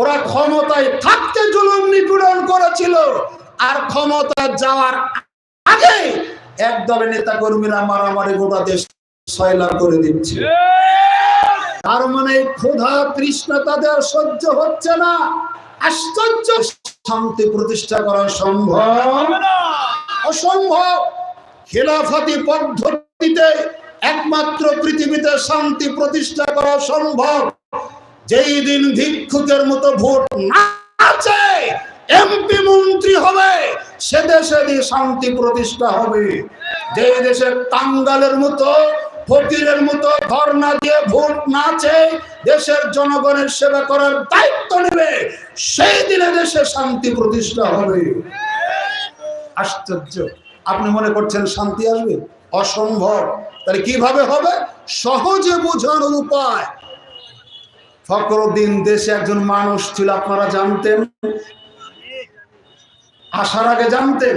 ওরা ক্ষমতায় থাকতে জুলুম নিপীড়ন করেছিল। আর ক্ষমতা যাওয়ার আগে এক দলের নেতা কর্মীরা মারামারি গোটা দেশ সয়লাভ করে দিচ্ছে। তার মানে ক্ষুধা তৃষ্ণা তাদের সহ্য হচ্ছে না। আশ্চর্য শান্তি প্রতিষ্ঠা করা সম্ভব। অসম্ভব। খেলাফতি পদ্ধতিতে একমাত্র পৃথিবীতে শান্তি প্রতিষ্ঠা করা সম্ভব। যেই দিন ভিক্ষুকের মতো ভোট না আছে, এমপি মন্ত্রী হবে, সে দেশে শান্তি প্রতিষ্ঠা হবে। যে দেশে টাঙ্গালের মতো, ফকিরের মতো ধর্ণা দিয়ে ভোট নাচে দেশের জনগণের সেবা করার দায়িত্ব নেবে, সেই দিনে দেশে শান্তি প্রতিষ্ঠা হবে। আশ্চর্য। আপনি মনে করছেন শান্তি আসবে? অসম্ভব। তাহলে কীভাবে হবে? সহজে বোঝানোর উপায় ফখরুদ্দিন দেশে একজন মানুষ ছিল, আপনারা জানতেন? আসার আগে জানতেন?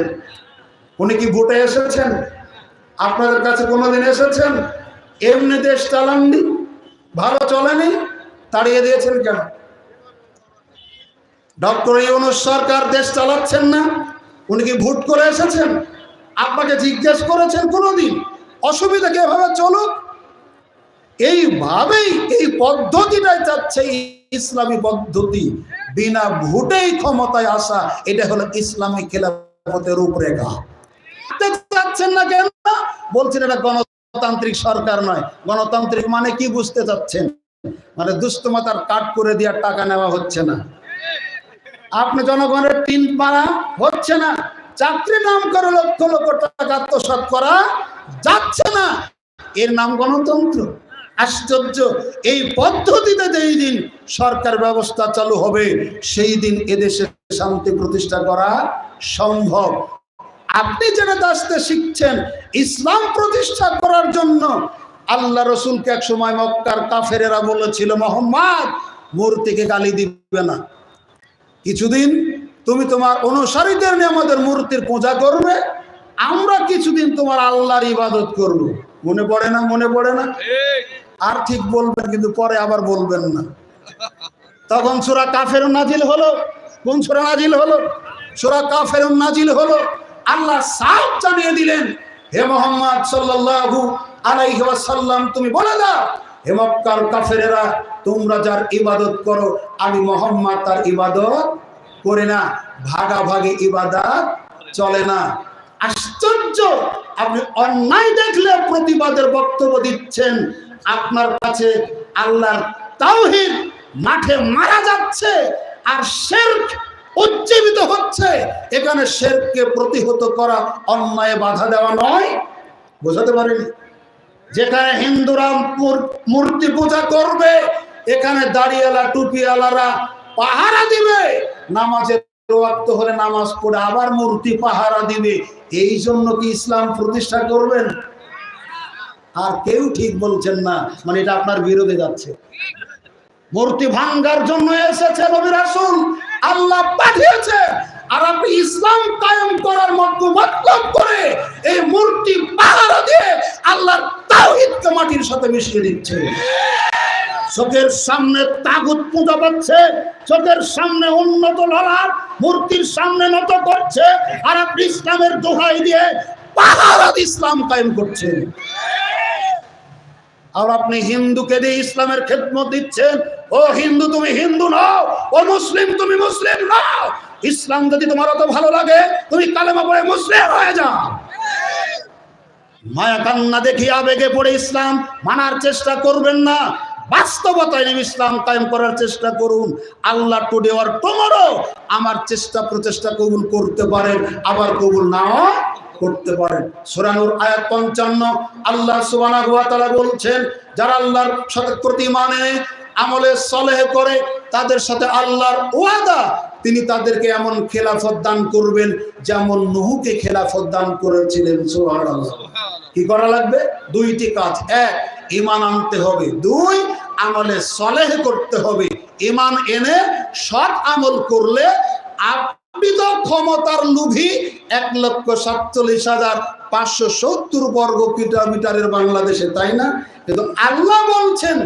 উনি কি ভোটে এসেছেন? আপনাদের কাছে কোনোদিন এসেছেন? এমনি দেশ চালাননি? ভালো চলেনি? তাড়িয়ে দিয়েছেন কেন? ডক্টর ইউনুস সরকার দেশ চালাচ্ছেন না? উনি কি ভোট করে এসেছেন? আপনাকে জিজ্ঞেস করেছেন কোনোদিন? অসুবিধা কি এভাবে চলুক? এইভাবেই এই পদ্ধতিটাই চাচ্ছে ইসলামী পদ্ধতি। বিনা ভোটেই ক্ষমতায় আসা, এটা হলো ইসলামী খেলাফতের রূপরেখা। চাচ্ছেন না কেন? বলছেন এটা গণতান্ত্রিক সরকার নয়। গণতান্ত্রিক মানে কি বুঝতে চাচ্ছেন? মানে দুষ্টমাতার কাট করে দেওয়ার টাকা নেওয়া হচ্ছে না। আপনি জনগণের তিন পাড়া হচ্ছে না। চাকরি নাম করে লক্ষ লক্ষ টাকা আত্মসাত করা যাচ্ছে না। এর নাম গণতন্ত্র। আশ্চর্য। এই পদ্ধতিতে যেই দিন সরকার ব্যবস্থা চালু হবে, সেই দিন এদেশে শান্তি প্রতিষ্ঠা করা সম্ভব। আপনি যেটা আসতে শিখছেন ইসলাম প্রতিষ্ঠা করার জন্য, আল্লাহ রসুলকে এক সময় মক্কার কাফেরেরা বলেছিল, মোহাম্মদ, মূর্তিকে গালি দিবে না। কিছুদিন তুমি তোমার অনুসারীদের নিয়ে আমাদের মূর্তির পূজা করবে, আমরা কিছুদিন তোমার আল্লাহর ইবাদত করব। মনে পড়ে না? মনে পড়ে না? আর ঠিক বলবেন, কিন্তু পরে আবার বলবেন না। তখন সুরা কাফের নাজিল হলো। কোন সুরা নাজিল হলো? সুরা কাফের নাজিল হলো। আল্লাহ সাফ জানিয়ে দিলেন, হে মোহাম্মদ সাল্লাল্লাহু আলাইহি ওয়াসাল্লাম, তুমি বলে দাও, হে মক্কার তোমরা যার ইবাদত করো, আমি মোহাম্মদ তার ইবাদত করে না। ভাগাভাগি ইবাদত চলে না। আশ্চর্য! আপনি অন্যায় দেখলে প্রতিবাদের বক্তব্য দিচ্ছেন। আপনার কাছে আল্লাহর তাওহিদ মাঠে মারা যাচ্ছে আর শেরক উজ্জীবিত হচ্ছে। এখানে শেরককে প্রতিহত করা অন্যায় বাধা দেওয়া নয়। বোঝাতে পারেনি? যেখানে হিন্দুরা মূর্তি পূজা করবে, এখানে দাড়িওয়ালা, টুপিওয়ালারা পাহারা দিবে, নামাজের ওয়াক্ত হলে নামাজ পড়ে আবার মূর্তি পাহারা দিবে। এই জন্য কি ইসলাম প্রতিষ্ঠা করবেন? আর কেউ ঠিক বলছেন না। মানে এটা আপনার বিরোধে যাচ্ছে। মূর্তি ভাঙ্গার জন্য এসেছে নবী রাসূল। আল্লাহ পাঠিয়েছে। আর আপনি ইসলাম কায়েম করার মতো মতলব করে এই মূর্তি পাহারা দিয়ে আল্লাহর তাওহীদকে মাটির সাথে মিশিয়ে দিচ্ছে। চোখের সামনে তাগুত পূজা পাচ্ছে। চোখের সামনে উন্নত লড়ার মূর্তির সামনে নত করছে। আর আপনি ইসলামের দোহাই দিয়ে পাহারা দিয়ে ইসলাম কায়েম করছেন। আর আপনি হিন্দুকে দিয়ে ইসলামের খেদমত দিচ্ছেন। ও হিন্দু, তুমি হিন্দু নও, ও মুসলিম, তুমি মুসলিম নও। ইসলাম যদি তোমার অত ভালো লাগে, তুমি কালেমা পড়ে মুসলিম হয়ে যাও। মায়া কান্না দেখি আবেগে পড়ে ইসলাম, মানার চেষ্টা করবেন না। বাস্তবতায় ইসলাম, কায়েম করার চেষ্টা করুন। আল্লাহ টুডে আর টুমরো আমার চেষ্টা প্রচেষ্টা কবুল করতে পারেন, আবার কবুল নাও করতে পারেন সুরানুর আয়াত পঞ্চান্ন আল্লাহ ওয়া তাআলা বলছেন যারা আল্লাহর সাথে প্রতি মানে আমলে সলেহ করে তাদের সাথে আল্লাহর ওয়াদা তিনি তাদেরকে এমন খেলাফত দান করবেন যেমন নুহুকে খেলাফত দান করেছিলেন কি করা লাগবে? দুইটি কাজ। এক ইমান আনতে হবে। দুই আমলে সলেহ করতে হবে। ইমান এনে সৎ আমল করলে আপনি তো ক্ষমতার লুভি এক লক্ষ সাতচল্লিশ হাজার পাঁচশো সত্তর বর্গ কিলোমিটারের বাংলাদেশে, তাই না? কিন্তু আল্লাহ বলছেন